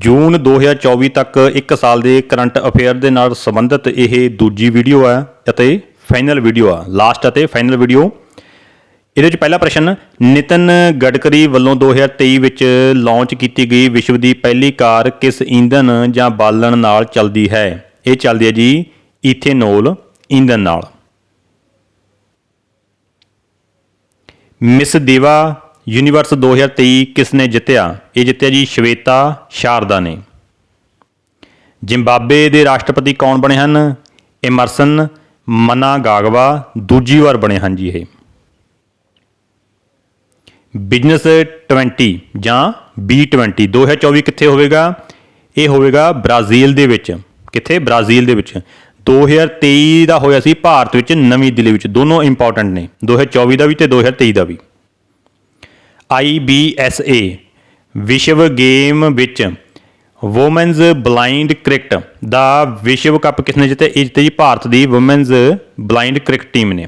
ਜੂਨ 2024 ਤੱਕ 1 ਸਾਲ ਦੇ ਕਰੰਟ ਅਫੇਅਰ ਦੇ ਨਾਲ ਸੰਬੰਧਿਤ ਇਹ ਦੂਜੀ ਵੀਡੀਓ ਹੈ ਅਤੇ ਫਾਈਨਲ ਵੀਡੀਓ ਆ, ਲਾਸਟ ਅਤੇ ਫਾਈਨਲ ਵੀਡੀਓ। ਇਹਦੇ ਵਿੱਚ ਪਹਿਲਾ ਪ੍ਰਸ਼ਨ, ਨਿਤਨ ਗਡਕਰੀ ਵੱਲੋਂ 2023 ਵਿੱਚ ਲਾਂਚ ਕੀਤੀ ਗਈ ਵਿਸ਼ਵ ਦੀ ਪਹਿਲੀ ਕਾਰ ਕਿਸ ਈਂਧਨ ਜਾਂ ਬਾਲਣ ਨਾਲ ਚੱਲਦੀ ਹੈ? ਇਹ ਚੱਲਦੀ ਹੈ ਜੀ ਈਥੇਨੋਲ ਈਂਧਨ ਨਾਲ। ਮਿਸ ਦੀਵਾ ਯੂਨੀਵਰਸ 2023 ਕਿਸ ਨੇ ਜਿੱਤਿਆ? ਇਹ ਜਿੱਤਿਆ ਜੀ ਸ਼ਵੇਤਾ ਸ਼ਾਰਦਾ ਨੇ। ਜ਼ਿੰਬਾਬਵੇ ਦੇ ਰਾਸ਼ਟਰਪਤੀ ਕੌਣ ਬਣੇ ਹਨ? ਐਮਰਸਨ ਮਨਾਗਾਗਵਾ ਦੂਜੀ ਵਾਰ ਬਣੇ ਹਨ ਜੀ ਇਹ। ਬਿਜ਼ਨਸ 20 ਜਾਂ B20 2024 ਕਿੱਥੇ ਹੋਵੇਗਾ? ਇਹ ਹੋਵੇਗਾ ਬ੍ਰਾਜ਼ੀਲ ਦੇ ਵਿੱਚ। ਕਿੱਥੇ? ਬ੍ਰਾਜ਼ੀਲ ਦੇ ਵਿੱਚ। 2023 ਦਾ ਹੋਇਆ ਸੀ ਭਾਰਤ ਵਿੱਚ, ਨਵੀਂ ਦਿੱਲੀ ਵਿੱਚ। ਦੋਨੋਂ ਇੰਪੋਰਟੈਂਟ ਨੇ। 2024 ਦਾ ਵੀ ਤੇ 2023 ਦਾ ਵੀ। IBSA ਵਿਸ਼ਵ ਗੇਮ ਵਿੱਚ ਵੂਮਨਜ਼ ਬਲਾਈਂਡ ਕ੍ਰਿਕਟ ਦਾ ਵਿਸ਼ਵ ਕੱਪ ਕਿਸਨੇ ਜਿੱਤੇ? ਇਹ ਜਿੱਤੇ ਜੀ ਭਾਰਤ ਦੀ ਵੂਮਨਜ਼ ਬਲਾਈਂਡ ਕ੍ਰਿਕਟ ਟੀਮ ਨੇ।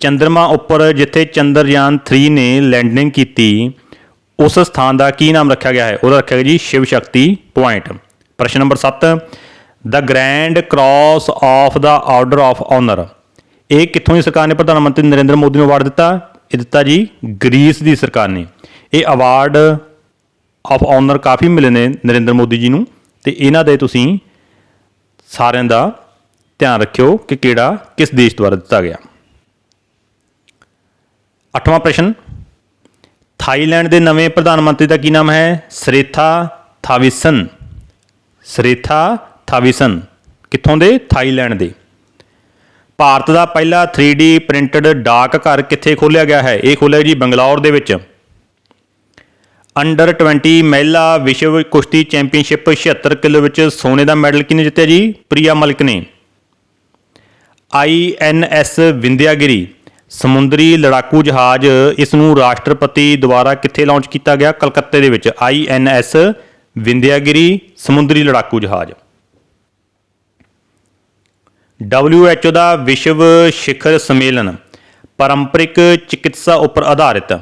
ਚੰਦਰਮਾ ਉੱਪਰ ਜਿੱਥੇ ਚੰਦਰਯਾਨ 3 ਨੇ ਲੈਂਡਿੰਗ ਕੀਤੀ, ਉਸ ਸਥਾਨ ਦਾ ਕੀ ਨਾਮ ਰੱਖਿਆ ਗਿਆ ਹੈ? ਉਹਦਾ ਰੱਖਿਆ ਗਿਆ ਜੀ ਸ਼ਿਵ ਸ਼ਕਤੀ ਪੁਆਇੰਟ। ਪ੍ਰਸ਼ਨ number 7 the grand cross of the order of honour ਇਹ ਕਿੱਥੋਂ ਦੀ ਸਰਕਾਰ ਨੇ ਪ੍ਰਧਾਨ ਮੰਤਰੀ ਨਰਿੰਦਰ ਮੋਦੀ ਨੂੰ ਅਵਾਰਡ ਦਿੱਤਾ? ਇਹ ਦਿੱਤਾ ਜੀ ਗ੍ਰੀਸ ਦੀ ਸਰਕਾਰ ਨੇ। ਇਹ ਅਵਾਰਡ ਆਫ ਆਨਰ ਕਾਫੀ ਮਿਲੇ ਨੇ ਨਰਿੰਦਰ ਮੋਦੀ ਜੀ ਨੂੰ ਤੇ ਇਹਨਾਂ ਦੇ ਤੁਸੀਂ ਸਾਰਿਆਂ ਦਾ ਧਿਆਨ ਰੱਖਿਓ ਕਿ ਕਿਹੜਾ ਕਿਸ ਦੇਸ਼ ਦੁਆਰਾ ਦਿੱਤਾ ਗਿਆ। ਅੱਠਵਾਂ ਪ੍ਰਸ਼ਨ, ਥਾਈਲੈਂਡ ਦੇ ਨਵੇਂ ਪ੍ਰਧਾਨ ਮੰਤਰੀ ਦਾ ਕੀ ਨਾਮ ਹੈ? ਸ੍ਰੇਥਾ ਥਾਵਿਸਨ। ਸ੍ਰੇਥਾ ਥਾਵਿਸਨ। ਕਿੱਥੋਂ ਦੇ? ਥਾਈਲੈਂਡ ਦੇ। ਭਾਰਤ ਦਾ ਪਹਿਲਾ 3D ਪ੍ਰਿੰਟਡ ਡਾਕ ਘਰ ਕਿੱਥੇ ਖੋਲ੍ਹਿਆ ਗਿਆ ਹੈ? ਇਹ ਖੋਲ੍ਹਿਆ ਜੀ ਬੰਗਲੌਰ ਦੇ ਵਿੱਚ। ਅੰਡਰ 20 ਮਹਿਲਾ ਵਿਸ਼ਵ ਕੁਸ਼ਤੀ ਚੈਂਪੀਅਨਸ਼ਿਪ 76 ਕਿਲੋ ਵਿੱਚ ਸੋਨੇ ਦਾ ਮੈਡਲ ਕਿਹਨੇ ਜਿੱਤਿਆ ਜੀ? ਪ੍ਰਿਆ ਮਲਿਕ ਨੇ। ਆਈਐਨਐਸ ਵਿੰਧਿਆਗਿਰੀ। ਸਮੁੰਦਰੀ ਲੜਾਕੂ ਜਹਾਜ਼ ਇਸ ਨੂੰ ਰਾਸ਼ਟਰਪਤੀ ਦੁਆਰਾ ਕਿੱਥੇ ਲਾਂਚ ਕੀਤਾ ਗਿਆ? ਕਲਕੱਤੇ ਦੇ ਵਿੱਚ। ਆਈਐਨਐਸ ਵਿੰਧਿਆਗਿਰੀ, ਸਮੁੰਦਰੀ ਲੜਾਕੂ ਜਹਾਜ਼। WHO ਦਾ ਵਿਸ਼ਵ ਸਿਖਰ ਸੰਮੇਲਨ, ਪਰੰਪਰਿਕ ਚਿਕਿਤਸਾ ਉੱਪਰ ਆਧਾਰਿਤ।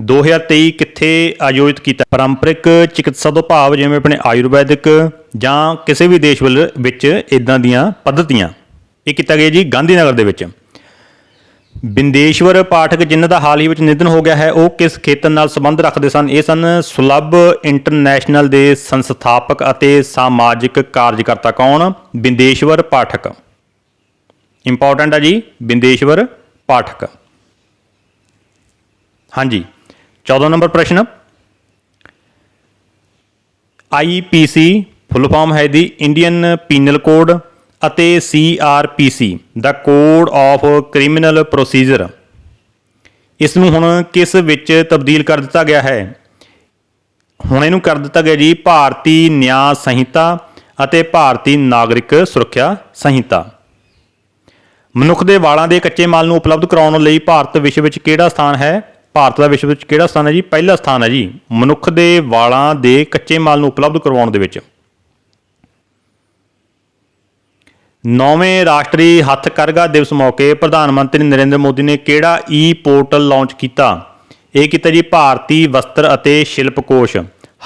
2023 ਕਿੱਥੇ ਆਯੋਜਿਤ ਕੀਤਾ? ਪਰੰਪਰਿਕ ਚਿਕਿਤਸਾ ਤੋਂ ਭਾਵ ਜਿਵੇਂ ਆਪਣੇ ਆਯੁਰਵੈਦਿਕ ਜਾਂ ਕਿਸੇ ਵੀ ਦੇਸ਼ ਵੱਲ ਵਿੱਚ ਇਦਾਂ ਦੀਆਂ ਪੱਧਤੀਆਂ। ਇਹ ਕੀਤਾ ਗਿਆ ਜੀ ਗਾਂਧੀਨਗਰ ਦੇ ਵਿੱਚ। ਬਿੰਦੇਸ਼ਵਰ ਪਾਠਕ ਜਿਨ੍ਹਾਂ ਦਾ ਹਾਲ ਹੀ ਵਿੱਚ ਨਿਧਨ ਹੋ ਗਿਆ ਹੈ, ਉਹ ਕਿਸ ਖੇਤਰ ਨਾਲ ਸੰਬੰਧ ਰੱਖਦੇ ਸਨ? ਇਹ ਸਨ ਸੁਲਭ ਇੰਟਰਨੈਸ਼ਨਲ ਦੇ ਸੰਸਥਾਪਕ ਅਤੇ ਸਮਾਜਿਕ ਕਾਰਜਕਰਤਾ ਕੌਣ? ਬਿੰਦੇਸ਼ਵਰ ਪਾਠਕ। ਇੰਪੋਰਟੈਂਟ ਆ ਜੀ, ਬਿੰਦੇਸ਼ਵਰ ਪਾਠਕ। ਹਾਂਜੀ 14 ਨੰਬਰ ਪ੍ਰਸ਼ਨ। ਆਈਪੀਸੀ ਫੁੱਲ ਫਾਰਮ ਹੈ ਦੀ ਇੰਡੀਅਨ ਪੀਨਲ ਕੋਡ ਅਤੇ ਸੀਆਰਪੀਸੀ ਦਾ ਕੋਡ ਆਫ ਕ੍ਰਿਮੀਨਲ ਪ੍ਰੋਸੀਜਰ ਇਸ ਨੂੰ ਹੁਣ ਕਿਸ ਵਿੱਚ ਤਬਦੀਲ ਕਰ ਦਿੱਤਾ ਗਿਆ ਹੈ? ਹੁਣ ਇਹਨੂੰ ਕਰ ਦਿੱਤਾ ਗਿਆ ਜੀ, ਭਾਰਤੀ ਨਿਆਂ ਸੰਹਿਤਾ ਅਤੇ ਭਾਰਤੀ ਨਾਗਰਿਕ ਸੁਰੱਖਿਆ ਸੰਹਿਤਾ। ਮਨੁੱਖ ਦੇ ਵਾਲਾਂ ਦੇ ਕੱਚੇ ਮਾਲ ਨੂੰ ਉਪਲਬਧ ਕਰਾਉਣ ਲਈ ਭਾਰਤ ਵਿਸ਼ਵ ਵਿੱਚ ਕਿਹੜਾ ਸਥਾਨ ਹੈ? ਭਾਰਤ ਦਾ ਵਿਸ਼ਵ ਵਿੱਚ ਕਿਹੜਾ ਸਥਾਨ ਹੈ ਜੀ? ਪਹਿਲਾ ਸਥਾਨ ਹੈ ਜੀ, ਮਨੁੱਖ ਦੇ ਵਾਲਾਂ ਦੇ ਕੱਚੇ ਮਾਲ ਨੂੰ ਉਪਲਬਧ ਕਰਵਾਉਣ ਦੇ ਵਿੱਚ। ਨੌਵੇਂ ਰਾਸ਼ਟਰੀ ਹੱਥ ਕਰਘਾ ਦਿਵਸ ਮੌਕੇ ਪ੍ਰਧਾਨ ਮੰਤਰੀ ਨਰਿੰਦਰ ਮੋਦੀ ਨੇ ਕਿਹੜਾ ਈ ਪੋਰਟਲ ਲਾਂਚ ਕੀਤਾ? ਇਹ ਕੀਤਾ ਜੀ ਭਾਰਤੀ ਵਸਤਰ ਅਤੇ ਸ਼ਿਲਪ ਕੋਸ਼।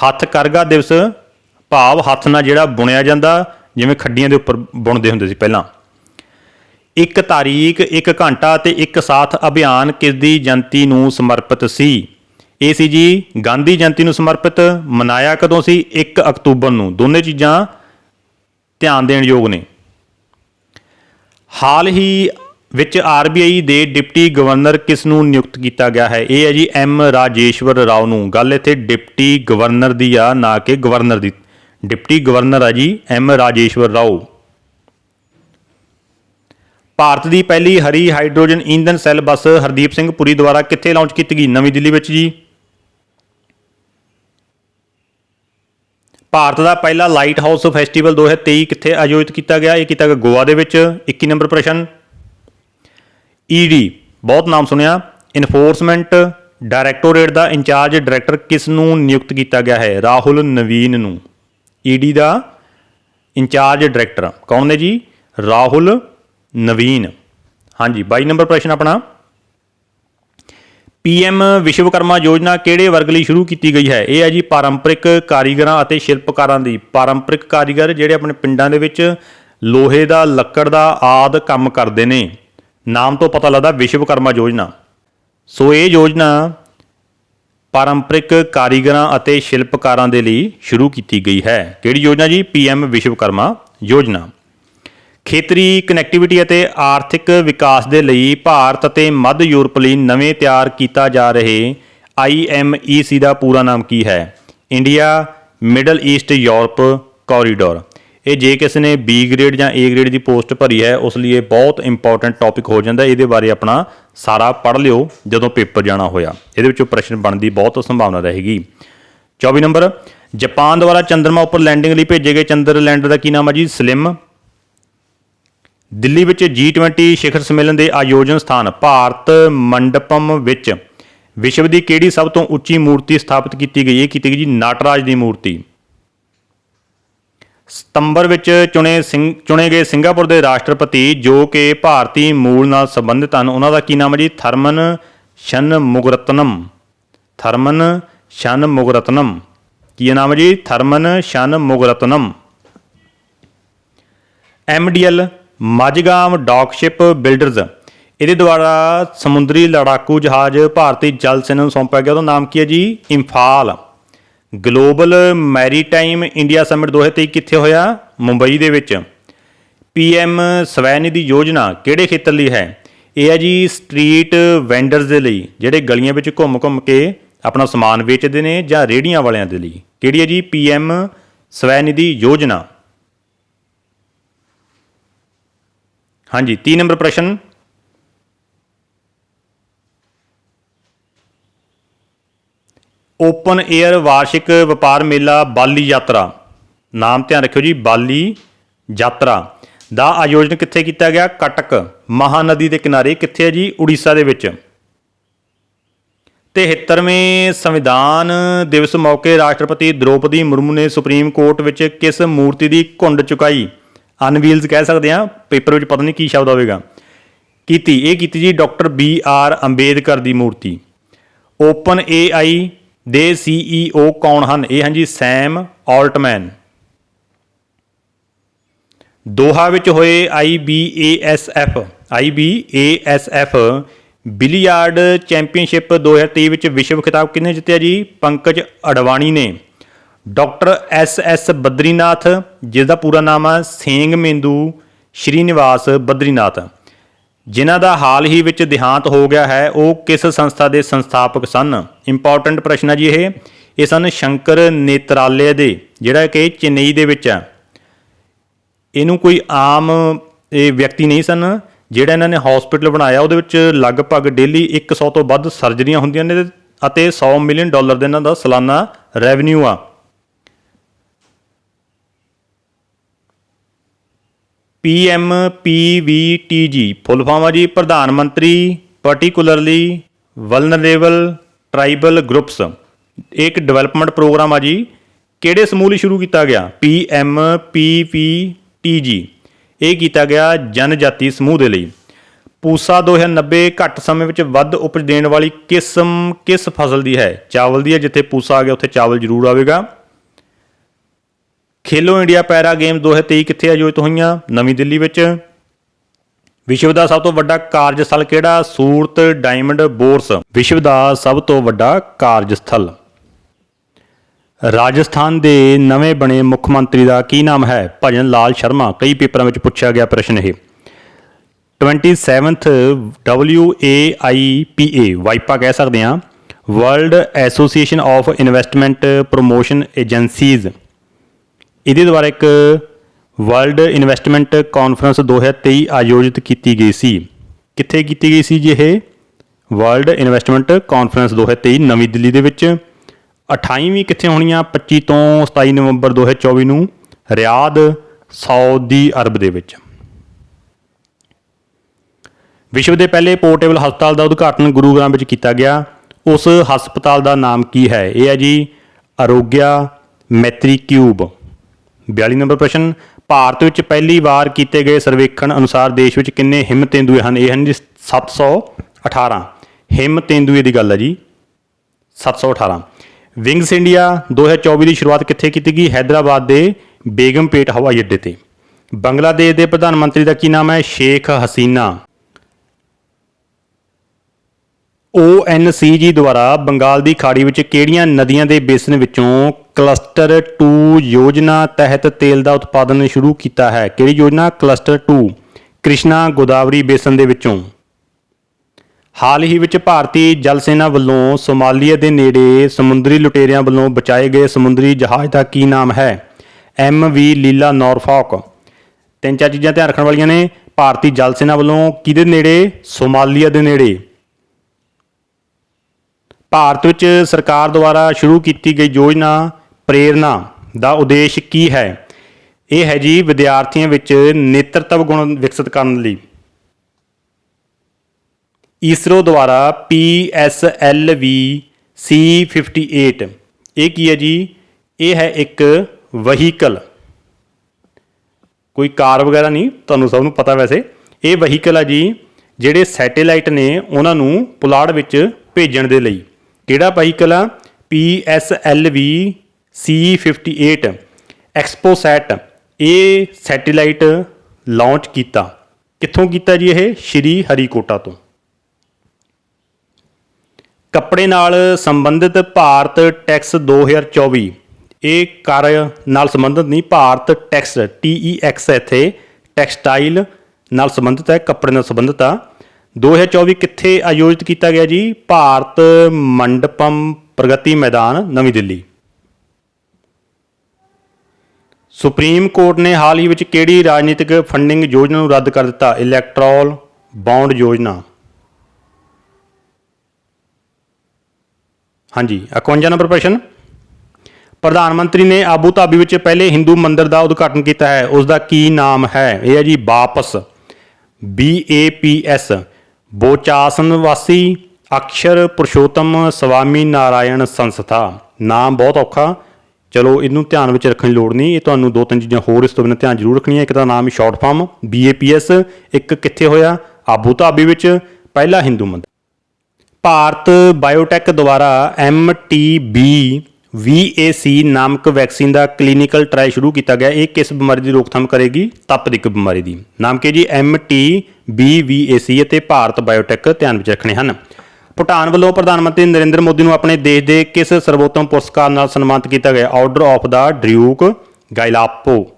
ਹੱਥ ਕਰਘਾ ਦਿਵਸ ਭਾਵ ਹੱਥ ਨਾਲ ਜਿਹੜਾ ਬੁਣਿਆ ਜਾਂਦਾ, ਜਿਵੇਂ ਖੱਡੀਆਂ ਦੇ ਉੱਪਰ ਬੁਣਦੇ ਹੁੰਦੇ ਸੀ ਪਹਿਲਾਂ। ਇੱਕ ਤਾਰੀਖ, ਇੱਕ ਘੰਟਾ ਤੇ ਇੱਕ ਸਾਥ ਅਭਿਆਨ ਕਿਸ ਦੀ ਜਯੰਤੀ ਨੂੰ ਸਮਰਪਿਤ ਸੀ? ਇਹ ਸੀ ਜੀ, ਗਾਂਧੀ ਜਯੰਤੀ ਨੂੰ ਸਮਰਪਿਤ, ਮਨਾਇਆ ਕਦੋਂ ਸੀ? 1 ਅਕਤੂਬਰ ਨੂੰ। ਦੋਨੇ ਚੀਜ਼ਾਂ ਧਿਆਨ ਦੇਣ ਯੋਗ ਨੇ। ਹਾਲ ਹੀ ਵਿੱਚ ਆਰਬੀਆਈ ਦੇ ਡਿਪਟੀ ਗਵਰਨਰ ਕਿਸ ਨੂੰ ਨਿਯੁਕਤ ਕੀਤਾ ਗਿਆ ਹੈ? ਇਹ ਹੈ ਜੀ ਐਮ ਰਾਜੇਸ਼ਵਰ ਰਾਓ ਨੂੰ। ਗੱਲ ਇੱਥੇ ਡਿਪਟੀ ਗਵਰਨਰ ਦੀ ਆ, ਨਾ ਕਿ ਗਵਰਨਰ ਦੀ। ਡਿਪਟੀ ਗਵਰਨਰ ਆ ਜੀ ਐਮ ਰਾਜੇਸ਼ਵਰ ਰਾਓ। ਭਾਰਤ ਦੀ ਪਹਿਲੀ ਹਰੀ ਹਾਈਡਰੋਜਨ ਈਂਧਨ ਸੈੱਲ ਬੱਸ ਹਰਦੀਪ ਸਿੰਘ ਪੁਰੀ ਦੁਆਰਾ ਕਿੱਥੇ ਲਾਂਚ ਕੀਤੀ ਗਈ? ਨਵੀਂ ਦਿੱਲੀ ਵਿੱਚ ਜੀ। ਭਾਰਤ ਦਾ ਪਹਿਲਾ ਲਾਈਟ ਹਾਊਸ ਫੈਸਟੀਵਲ 2023 ਕਿੱਥੇ ਆਯੋਜਿਤ ਕੀਤਾ ਗਿਆ? ਇਹ ਕੀਤਾ ਗਿਆ ਗੋਆ ਦੇ ਵਿੱਚ। 21 ਨੰਬਰ ਪ੍ਰਸ਼ਨ। ਈਡੀ ਬਹੁਤ ਨਾਮ ਸੁਣਿਆ। ਇਨਫੋਰਸਮੈਂਟ ਡਾਇਰੈਕਟੋਰੇਟ ਦਾ ਇੰਚਾਰਜ ਡਾਇਰੈਕਟਰ ਕਿਸ ਨੂੰ ਨਿਯੁਕਤ ਕੀਤਾ ਗਿਆ ਹੈ? ਰਾਹੁਲ ਨਵੀਨ ਨੂੰ। ਈਡੀ ਦਾ ਇੰਚਾਰਜ ਡਾਇਰੈਕਟਰ। ਕੌਣ ਨੇ ਜੀ? ਰਾਹੁਲ ਨਵੀਨ। ਹਾਂਜੀ 22 ਨੰਬਰ ਪ੍ਰਸ਼ਨ ਆਪਣਾ। ਪੀਐਮ ਵਿਸ਼ਵਕਰਮਾ ਯੋਜਨਾ ਕਿਹੜੇ ਵਰਗ ਲਈ ਸ਼ੁਰੂ ਕੀਤੀ ਗਈ ਹੈ? ਇਹ ਹੈ ਜੀ ਪਾਰੰਪਰਿਕ ਕਾਰੀਗਰਾਂ ਅਤੇ ਸ਼ਿਲਪਕਾਰਾਂ ਦੀ। ਪਾਰੰਪਰਿਕ ਕਾਰੀਗਰ ਜਿਹੜੇ ਆਪਣੇ ਪਿੰਡਾਂ ਦੇ ਵਿੱਚ ਲੋਹੇ ਦਾ, ਲੱਕੜ ਦਾ ਆਦ ਕੰਮ ਕਰਦੇ ਨੇ। ਨਾਮ ਤੋਂ ਪਤਾ ਲੱਗਦਾ ਵਿਸ਼ਵਕਰਮਾ ਯੋਜਨਾ। ਸੋ ਇਹ ਯੋਜਨਾ ਪਾਰੰਪਰਿਕ ਕਾਰੀਗਰਾਂ ਅਤੇ ਸ਼ਿਲਪਕਾਰਾਂ ਦੇ ਲਈ ਸ਼ੁਰੂ ਕੀਤੀ ਗਈ ਹੈ। ਕਿਹੜੀ ਯੋਜਨਾ ਜੀ? ਪੀਐਮ ਵਿਸ਼ਵਕਰਮਾ ਯੋਜਨਾ। ਖੇਤਰੀ ਕਨੈਕਟੀਵਿਟੀ ਅਤੇ ਆਰਥਿਕ ਵਿਕਾਸ ਦੇ ਲਈ ਭਾਰਤ ਅਤੇ ਮੱਧ ਯੂਰਪ ਲਈ ਨਵੇਂ ਤਿਆਰ ਕੀਤਾ ਜਾ ਰਹੇ IMEC ਦਾ ਪੂਰਾ ਨਾਮ ਕੀ ਹੈ? India middle east Europe corridor ਇਹ ਜੇ ਕਿਸੇ ਨੇ B ਗ੍ਰੇਡ ਜਾਂ A ਗ੍ਰੇਡ ਦੀ ਪੋਸਟ ਭਰੀ ਹੈ, ਉਸ ਲਈ ਇਹ ਬਹੁਤ ਇੰਪੋਰਟੈਂਟ ਟੌਪਿਕ ਹੋ ਜਾਂਦਾ ਇਹਦੇ ਬਾਰੇ ਆਪਣਾ ਸਾਰਾ ਪੜ੍ਹ ਲਿਓ ਜਦੋਂ ਪੇਪਰ ਜਾਣਾ ਹੋਇਆ। ਇਹਦੇ ਵਿੱਚੋਂ ਪ੍ਰਸ਼ਨ ਬਣਨ ਦੀ ਬਹੁਤ ਸੰਭਾਵਨਾ ਰਹੇਗੀ। 24 ਨੰਬਰ, ਜਾਪਾਨ ਦੁਆਰਾ ਚੰਦਰਮਾ ਉੱਪਰ ਲੈਂਡਿੰਗ ਲਈ ਭੇਜੇ ਗਏ ਚੰਦਰ ਲੈਂਡਰ ਦਾ ਕੀ ਨਾਮ ਹੈ ਜੀ? ਸਲਿਮ ਦਿੱਲੀ ਵਿੱਚ G20 ਸਿਖਰ ਸੰਮੇਲਨ ਦੇ ਆਯੋਜਨ ਸਥਾਨ ਭਾਰਤ ਮੰਡਪਮ ਵਿੱਚ ਵਿਸ਼ਵ ਦੀ ਕਿਹੜੀ ਸਭ ਤੋਂ ਉੱਚੀ ਮੂਰਤੀ ਸਥਾਪਿਤ ਕੀਤੀ ਗਈ? ਹੈ ਕੀਤੀ ਗਈ ਜੀ ਨਾਟਰਾਜ ਦੀ ਮੂਰਤੀ। ਸਤੰਬਰ ਵਿੱਚ ਚੁਣੇ ਸਿੰਘ ਚੁਣੇ ਗਏ ਸਿੰਗਾਪੁਰ ਦੇ ਰਾਸ਼ਟਰਪਤੀ ਜੋ ਕਿ ਭਾਰਤੀ ਮੂਲ ਨਾਲ ਸੰਬੰਧਿਤ ਹਨ, ਉਹਨਾਂ ਦਾ ਕੀ ਨਾਮ ਹੈ ਜੀ? ਥਰਮਨ ਸ਼ਨ ਮੁਗਰਤਨਮ ਥਰਮਨ ਸ਼ਨ ਮੁਗਰਤਨਮ ਕੀ ਨਾਮ ਹੈ ਜੀ? Tharman Shanmugaratnam MDL Mazagon dock ship builders. ਇਹਦੇ ਦੁਆਰਾ ਸਮੁੰਦਰੀ ਲੜਾਕੂ ਜਹਾਜ਼ ਭਾਰਤੀ ਜਲ ਸੈਨਾ ਨੂੰ ਸੌਂਪਿਆ ਗਿਆ। ਉਹਦਾ ਨਾਮ ਕੀ ਹੈ ਜੀ? Imphal. Global maritime India summit 2023 ਕਿੱਥੇ ਹੋਇਆ? ਮੁੰਬਈ ਦੇ ਵਿੱਚ। ਪੀਐਮ ਸਵੈਨਿਧੀ ਯੋਜਨਾ ਕਿਹੜੇ ਖੇਤਰ ਲਈ ਹੈ? ਇਹ ਹੈ ਜੀ ਸਟਰੀਟ ਵੈਂਡਰਸ ਦੇ ਲਈ, ਜਿਹੜੇ ਗਲੀਆਂ ਵਿੱਚ ਘੁੰਮ ਘੁੰਮ ਕੇ ਆਪਣਾ ਸਮਾਨ ਵੇਚਦੇ ਨੇ ਜਾਂ ਰੇੜੀਆਂ ਵਾਲਿਆਂ ਦੇ ਲਈ। ਕਿਹੜੀ ਹੈ ਜੀ? ਪੀਐਮ ਸਵੈਨਿਧੀ ਯੋਜਨਾ। ਹਾਂਜੀ 3 ਨੰਬਰ ਪ੍ਰਸ਼ਨ। ਓਪਨ 에ਅਰ ਵਾਰਸ਼ਿਕ ਵਪਾਰ ਮੇਲਾ, ਬਾਲੀ ਯਾਤਰਾ। ਨਾਮ ਧਿਆਨ ਰੱਖਿਓ ਜੀ, ਬਾਲੀ ਯਾਤਰਾ। ਦਾ ਆਯੋਜਨ ਕਿੱਥੇ ਕੀਤਾ ਗਿਆ? ਕਟਕ, ਮਹਾਨਦੀ ਦੇ ਕਿਨਾਰੇ। ਕਿੱਥੇ ਹੈ ਜੀ? ਉੜੀਸਾ ਦੇ ਵਿੱਚ। 73ਵੇਂ ਸੰਵਿਧਾਨ ਦਿਵਸ ਮੌਕੇ ਰਾਸ਼ਟਰਪਤੀ ਦ੍ਰੋਪਦੀ ਮੁਰਮੂ ਨੇ ਸੁਪਰੀਮ ਕੋਰਟ ਵਿੱਚ ਕਿਸ ਮੂਰਤੀ ਦੀ ਘੁੰਡ ਚੁਕਾਈ? ਅਨਵੀਲਸ ਕਹਿ ਸਕਦੇ ਆ ਪੇਪਰ ਵਿੱਚ ਪਤਾ ਨਹੀਂ ਕੀ ਸ਼ਬਦ ਹੋਵੇਗਾ ਕੀਤੀ, ਇਹ ਕੀਤੀ ਜੀ ਡਾਕਟਰ ਬੀ ਆਰ ਅੰਬੇਦਕਰ ਦੀ ਮੂਰਤੀ। ਓਪਨ ਏਆਈ ਦੇ ਸੀਈਓ ਕੌਣ ਹਨ? ਇਹ ਹਨ ਜੀ ਸੈਮ ਆਲਟਮੈਨ। ਦੋਹਾ ਵਿੱਚ ਹੋਏ IBASF IBASF ਬਿਲੀਆਰਡ ਚੈਂਪੀਅਨਸ਼ਿਪ 2023 ਵਿੱਚ ਵਿਸ਼ਵ ਖਿਤਾਬ ਕਿਹਨੇ ਜਿੱਤਿਆ ਜੀ? ਪੰਕਜ ਅਡਵਾਣੀ ਨੇ। ਡਾਕਟਰ ਐਸ ਐਸ ਬਦਰੀਨਾਥ ਜਿਸ ਦਾ ਪੂਰਾ ਨਾਮ ਹੈ ਸੇਂਗ ਮੇਂਦੂ, ਸ਼੍ਰੀਨਿਵਾਸ ਬਦਰੀਨਾਥ। ਜਿਨ੍ਹਾਂ ਦਾ ਹਾਲ ਹੀ ਵਿੱਚ ਦੇਹਾਂਤ ਹੋ ਗਿਆ ਹੈ, ਉਹ ਕਿਸ ਸੰਸਥਾ ਦੇ ਸੰਸਥਾਪਕ ਸਨ? ਇੰਪੋਰਟੈਂਟ ਪ੍ਰਸ਼ਨ ਹੈ ਜੀ ਇਹ। ਇਹ ਸਨ ਸ਼ੰਕਰ ਨੇਤਰਾਲੇ ਦੇ, ਜਿਹੜਾ ਕਿ ਚੇਨਈ ਦੇ ਵਿੱਚ ਹੈ ਇਹਨੂੰ ਕੋਈ ਆਮ, ਇਹ ਵਿਅਕਤੀ ਨਹੀਂ ਸਨ, ਜਿਹੜਾ ਇਹਨਾਂ ਨੇ ਹਸਪੀਟਲ ਬਣਾਇਆ, ਉਹਦੇ ਵਿੱਚ ਲਗਭਗ ਡੇਲੀ 100 ਤੋਂ ਵੱਧ ਸਰਜਰੀਆਂ ਹੁੰਦੀਆਂ ਨੇ ਅਤੇ 100 ਮਿਲੀਅਨ ਡਾਲਰ ਦੇ ਇਹਨਾਂ ਦਾ ਸਾਲਾਨਾ ਰੈਵਨਿਊ ਆ। PMPVTG ਫੁੱਲ ਫਾਰਮ ਆ ਜੀ, ਪ੍ਰਧਾਨ ਮੰਤਰੀ ਪਾਰਟਿਕੂਲਰਲੀ ਵਲਨਰੇਬਲ ਟ੍ਰਾਈਬਲ ਗਰੁੱਪਸ ਇੱਕ ਡਿਵੈਲਪਮੈਂਟ ਪ੍ਰੋਗਰਾਮ ਆ ਜੀ, ਕਿਹੜੇ ਸਮੂਹ ਲਈ ਸ਼ੁਰੂ ਕੀਤਾ ਗਿਆ? PMPVTG ਇਹ ਕੀਤਾ ਗਿਆ ਜਨਜਾਤੀ ਸਮੂਹ ਦੇ ਲਈ। ਪੂਸਾ 2090 ਘੱਟ ਸਮੇਂ ਵਿੱਚ ਵੱਧ ਉਪਜ ਦੇਣ ਵਾਲੀ ਕਿਸਮ ਕਿਸ ਫਸਲ ਦੀ ਹੈ? ਚਾਵਲ ਦੀ ਹੈ, ਜਿੱਥੇ ਪੂਸਾ ਆ ਗਿਆ, ਉੱਥੇ ਚਾਵਲ ਜ਼ਰੂਰ ਆਵੇਗਾ। ਖੇਲੋ ਇੰਡੀਆ ਪੈਰਾ ਗੇਮ 2023 ਕਿੱਥੇ ਆਯੋਜਿਤ ਹੋਈਆਂ? ਨਵੀਂ ਦਿੱਲੀ ਵਿੱਚ। ਵਿਸ਼ਵ ਦਾ ਸਭ ਤੋਂ ਵੱਡਾ ਕਾਰਜਸਥਲ ਕਿਹੜਾ? Surat, diamond, bourse. ਵਿਸ਼ਵ ਦਾ ਸਭ ਤੋਂ ਵੱਡਾ ਕਾਰਜਸਥਲ। ਰਾਜਸਥਾਨ ਦੇ ਨਵੇਂ ਬਣੇ ਮੁੱਖ ਮੰਤਰੀ ਦਾ ਕੀ ਨਾਮ ਹੈ? ਭਜਨ ਲਾਲ ਸ਼ਰਮਾ। ਕਈ ਪੇਪਰਾਂ ਵਿੱਚ ਪੁੱਛਿਆ ਗਿਆ ਪ੍ਰਸ਼ਨ ਇਹ। 27th WAIPA ਵਾਈਪਾ ਕਹਿ ਸਕਦੇ ਹਾਂ। World association of investment promotion agencies ਇਹਦੇ ਦੁਆਰਾ ਇੱਕ ਵਰਲਡ ਇਨਵੈਸਟਮੈਂਟ ਕਾਨਫਰੰਸ 2023 ਆਯੋਜਿਤ ਕੀਤੀ ਗਈ ਸੀ। ਕਿੱਥੇ ਕੀਤੀ ਗਈ ਸੀ ਜੀ ਇਹ? ਵਰਲਡ ਇਨਵੈਸਟਮੈਂਟ ਕਾਨਫਰੰਸ 2023 ਨਵੀਂ ਦਿੱਲੀ ਦੇ ਵਿੱਚ। 28ਵੀਂ ਕਿੱਥੇ ਹੋਣੀ ਆ 25 ਤੋਂ 27 ਨਵੰਬਰ 2024 ਨੂੰ ਰਿਆਦ, ਸਾਊਦੀ ਅਰਬ ਦੇ ਵਿੱਚ। ਵਿਸ਼ਵ ਦੇ ਪਹਿਲੇ ਪੋਰਟੇਬਲ ਹਸਪਤਾਲ ਦਾ ਉਦਘਾਟਨ ਗੁਰੂਗ੍ਰਾਮ ਵਿੱਚ ਕੀਤਾ ਗਿਆ। ਉਸ ਹਸਪਤਾਲ ਦਾ ਨਾਮ ਕੀ ਹੈ? ਇਹ ਹੈ ਜੀ ਅਰੋਗਿਆ ਮੈਤਰੀ ਕਿਊਬ 42 ਨੰਬਰ ਪ੍ਰਸ਼ਨ, ਭਾਰਤ ਵਿੱਚ ਪਹਿਲੀ ਵਾਰ ਕੀਤੇ ਗਏ ਸਰਵੇਖਣ ਅਨੁਸਾਰ ਦੇਸ਼ ਵਿੱਚ ਕਿੰਨੇ ਹਿੰਮਤੇਂਦੂ ਹਨ? ਇਹ ਹਨ ਜੀ 718 ਹਿਮ ਤੇਂਦੂਏ ਦੀ ਗੱਲ ਹੈ ਜੀ 718 ਵਿੰਗਸ ਇੰਡੀਆ 2024 ਦੀ ਸ਼ੁਰੂਆਤ ਕਿੱਥੇ ਕੀਤੀ ਗਈ? ਹੈਦਰਾਬਾਦ ਦੇ ਬੇਗਮਪੇਟ ਹਵਾਈ ਅੱਡੇ ਤੇ। ਬੰਗਲਾਦੇਸ਼ ਦੇ ਪ੍ਰਧਾਨ ਮੰਤਰੀ ਦਾ ਕੀ ਨਾਮ ਹੈ? ਸ਼ੇਖ ਹਸੀਨਾ। ONCG ਦੁਆਰਾ ਬੰਗਾਲ ਦੀ ਖਾੜੀ ਵਿੱਚ ਕਿਹੜੀਆਂ ਨਦੀਆਂ ਦੇ ਬੇਸਿਨ ਵਿੱਚੋਂ ਕਲਸਟਰ 2 ਯੋਜਨਾ ਤਹਿਤ ਤੇਲ ਦਾ ਉਤਪਾਦਨ ਸ਼ੁਰੂ ਕੀਤਾ ਹੈ? ਕਿਹੜੀ ਯੋਜਨਾ? ਕਲਸਟਰ 2 ਕ੍ਰਿਸ਼ਨਾ ਗੋਦਾਵਰੀ ਬੇਸਿਨ ਦੇ ਵਿੱਚੋਂ। ਹਾਲ ਹੀ ਵਿੱਚ ਭਾਰਤੀ ਜਲ ਸੈਨਾ ਵੱਲੋਂ ਸੋਮਾਲੀਆ ਦੇ ਨੇੜੇ ਸਮੁੰਦਰੀ ਲੁਟੇਰਿਆਂ ਵੱਲੋਂ ਬਚਾਏ ਗਏ ਸਮੁੰਦਰੀ ਜਹਾਜ਼ ਦਾ ਕੀ ਨਾਮ ਹੈ? M V Lila Norfolk. ਤਿੰਨ ਚਾਰ ਚੀਜ਼ਾਂ ਧਿਆਨ ਰੱਖਣ ਵਾਲੀਆਂ ਨੇ। ਭਾਰਤੀ ਜਲ ਸੈਨਾ ਵੱਲੋਂ ਕਿਹਦੇ ਨੇੜੇ? ਸੋਮਾਲੀਆ ਦੇ ਨੇੜੇ। ਭਾਰਤ ਵਿੱਚ ਸਰਕਾਰ ਦੁਆਰਾ ਸ਼ੁਰੂ ਕੀਤੀ ਗਈ ਯੋਜਨਾ ਪ੍ਰੇਰਣਾ ਦਾ ਉਦੇਸ਼ ਕੀ ਹੈ? ਇਹ ਹੈ ਜੀ ਵਿਦਿਆਰਥੀਆਂ ਵਿੱਚ ਨੇਤਰਤਵ ਗੁਣ ਵਿਕਸਿਤ ਕਰਨ ਲਈ। ਇਸਰੋ ਦੁਆਰਾ PSLV C58 ਇਹ ਕੀ ਹੈ ਜੀ? ਇਹ ਹੈ ਇੱਕ ਵਹੀਕਲ। ਕੋਈ ਕਾਰ ਵਗੈਰਾ ਨਹੀਂ, ਤੁਹਾਨੂੰ ਸਭ ਨੂੰ ਪਤਾ ਵੈਸੇ। ਇਹ ਵਹੀਕਲ ਆ ਜੀ, ਜਿਹੜੇ ਸੈਟੇਲਾਈਟ ਨੇ ਉਹਨਾਂ ਨੂੰ ਪੁਲਾੜ ਵਿੱਚ ਭੇਜਣ ਦੇ ਲਈ। ਕਿਹੜਾ ਵਹੀਕਲ ਆ? PSLV C58 ਐਕਸਪੋਸੈਟ ਇਹ ਸੈਟੇਲਾਈਟ ਲਾਂਚ ਕੀਤਾ। ਕਿੱਥੋਂ ਕੀਤਾ ਜੀ ਇਹ? ਸ਼੍ਰੀ ਹਰੀਕੋਟਾ ਤੋਂ। ਕੱਪੜੇ ਨਾਲ ਸੰਬੰਧਿਤ ਭਾਰਤ ਟੈਕਸ 2024 ਇਹ ਕਰ ਨਾਲ ਸੰਬੰਧਿਤ ਨਹੀਂ, ਭਾਰਤ ਟੈਕਸ TEX ਇੱਥੇ, ਟੈਕਸਟਾਈਲ ਨਾਲ ਸੰਬੰਧਿਤ ਹੈ, ਕੱਪੜੇ ਨਾਲ ਸੰਬੰਧਿਤ ਆ। 2024 ਕਿੱਥੇ ਆਯੋਜਿਤ ਕੀਤਾ ਗਿਆ ਜੀ? ਭਾਰਤ ਮੰਡਪਮ ਪ੍ਰਗਤੀ ਮੈਦਾਨ, ਨਵੀਂ ਦਿੱਲੀ। ਸੁਪਰੀਮ ਕੋਰਟ ਨੇ ਹਾਲ ਹੀ ਵਿੱਚ ਕਿਹੜੀ ਰਾਜਨੀਤਿਕ ਫੰਡਿੰਗ ਯੋਜਨਾ ਨੂੰ ਰੱਦ ਕਰ ਦਿੱਤਾ? ਇਲੈਕਟ੍ਰੋਲ ਬੌਂਡ ਯੋਜਨਾ। ਹਾਂਜੀ 51 ਨੰਬਰ ਪ੍ਰਸ਼ਨ। ਪ੍ਰਧਾਨ ਮੰਤਰੀ ਨੇ ਆਬੂ ਧਾਬੀ ਵਿੱਚ ਪਹਿਲੇ ਹਿੰਦੂ ਮੰਦਿਰ ਦਾ ਉਦਘਾਟਨ ਕੀਤਾ ਹੈ। ਉਸ ਦਾ ਕੀ ਨਾਮ ਹੈ? ਇਹ ਹੈ ਜੀ, ਵਾਪਸ। B A P S ਬੋਚਾਸਨ ਵਾਸੀ ਅਕਸ਼ਰ ਪੁਰਸ਼ੋਤਮ ਸਵਾਮੀ ਨਾਰਾਇਣ ਸੰਸਥਾ। ਨਾਮ ਬਹੁਤ ਔਖਾ। ਚਲੋ, ਇਹਨੂੰ ਧਿਆਨ ਵਿੱਚ ਰੱਖਣ ਦੀ ਲੋੜ ਨਹੀਂ। ਇਹ ਤੁਹਾਨੂੰ ਦੋ ਤਿੰਨ ਚੀਜ਼ਾਂ ਹੋਰ ਇਸ ਤੋਂ ਬਿਨਾਂ ਧਿਆਨ ਜ਼ਰੂਰ ਰੱਖਣੀਆਂ। ਇੱਕ ਦਾ ਨਾਮ ਸ਼ਾਰਟ ਫਾਰਮ BAPS ਇੱਕ ਕਿੱਥੇ ਹੋਇਆ? ਆਬੂ ਧਾਬੀ ਵਿੱਚ, ਪਹਿਲਾ ਹਿੰਦੂ ਮੰਦਿਰ। ਭਾਰਤ ਬਾਇਓਟੈਕ ਦੁਆਰਾ MTB VAC ਨਾਮਕ ਵੈਕਸੀਨ ਦਾ ਕਲੀਨਿਕਲ ਟ੍ਰਾਇਲ ਸ਼ੁਰੂ ਕੀਤਾ ਗਿਆ। ਇਹ ਕਿਸ ਬਿਮਾਰੀ ਦੀ ਰੋਕਥਾਮ ਕਰੇਗੀ? ਤਪਦਿਕ ਬਿਮਾਰੀ ਦੀ। ਨਾਮ ਕੀ ਜੀ? MTB VAC ਅਤੇ ਭਾਰਤ ਬਾਇਓਟੈਕ ਧਿਆਨ ਵਿੱਚ ਰੱਖਣੇ ਹਨ। ਭੂਟਾਨ ਵੱਲੋਂ ਪ੍ਰਧਾਨ ਮੰਤਰੀ ਨਰਿੰਦਰ ਮੋਦੀ ਨੂੰ ਆਪਣੇ ਦੇਸ਼ ਦੇ ਕਿਸ ਸਰਵੋਤਮ ਪੁਰਸਕਾਰ ਨਾਲ ਸਨਮਾਨਿਤ ਕੀਤਾ ਗਿਆ? Order of the Druk Gyalpo.